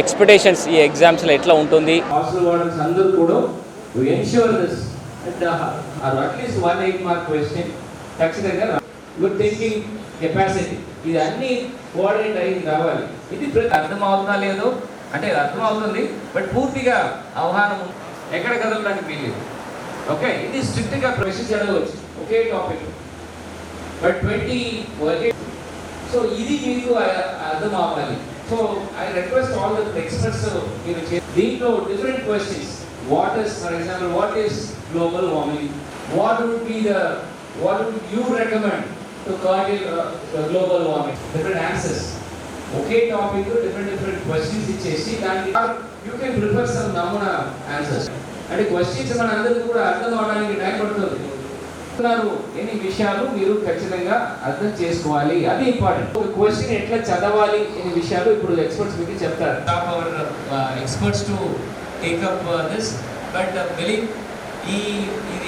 Expectations ఈ ఎగ్జామ్స్లో ఎట్లా ఉంటుంది? హాస్టల్ వార్డెన్స్ అందరూ కూడా to ensure this are at least one eight mark question ఖచ్చితంగా గుడ్ థింకింగ్ కెపాసిటీ ఇది అన్ని కోఆర్డినేట్ అయ్యి రావాలి. ఇది అర్థం అవుతుందా లేదో అంటే అర్థం అవుతుంది బట్ పూర్తిగా అవగాహన ఎక్కడ కదలడానికి వీలేదు ఓకే ఇది స్ట్రిక్ట్గా క్వశ్చన్స్ అడగవచ్చు ఒకే టాపిక్ బట్ ట్వంటీ సో ఇది మీకు అర్థం అవ్వాలి. So request all the experts మీరు చే- దీంట్లో different questions what is for example what is global warming what would be the what would you recommend to cattle global warming different answers ఒకే topic different different questions ఇచ్చేసి దానికి you can prefer some నమూనా answers అంటే questions మన అందరికీ కూడా అర్థం అవడానికి టైం పడుతుంది. చెప్తున్నారు ఎన్ని విషయాలు మీరు ఖచ్చితంగా అర్థం చేసుకోవాలి? అది ఇంపార్టెంట్ ఒక క్వశ్చన్ ఎట్లా చదవాలి? అనే విషయాలు ఇప్పుడు ఎక్స్పర్ట్స్ మీకు చెప్తారు. Top our experts to take up this but believe ఈ ఇది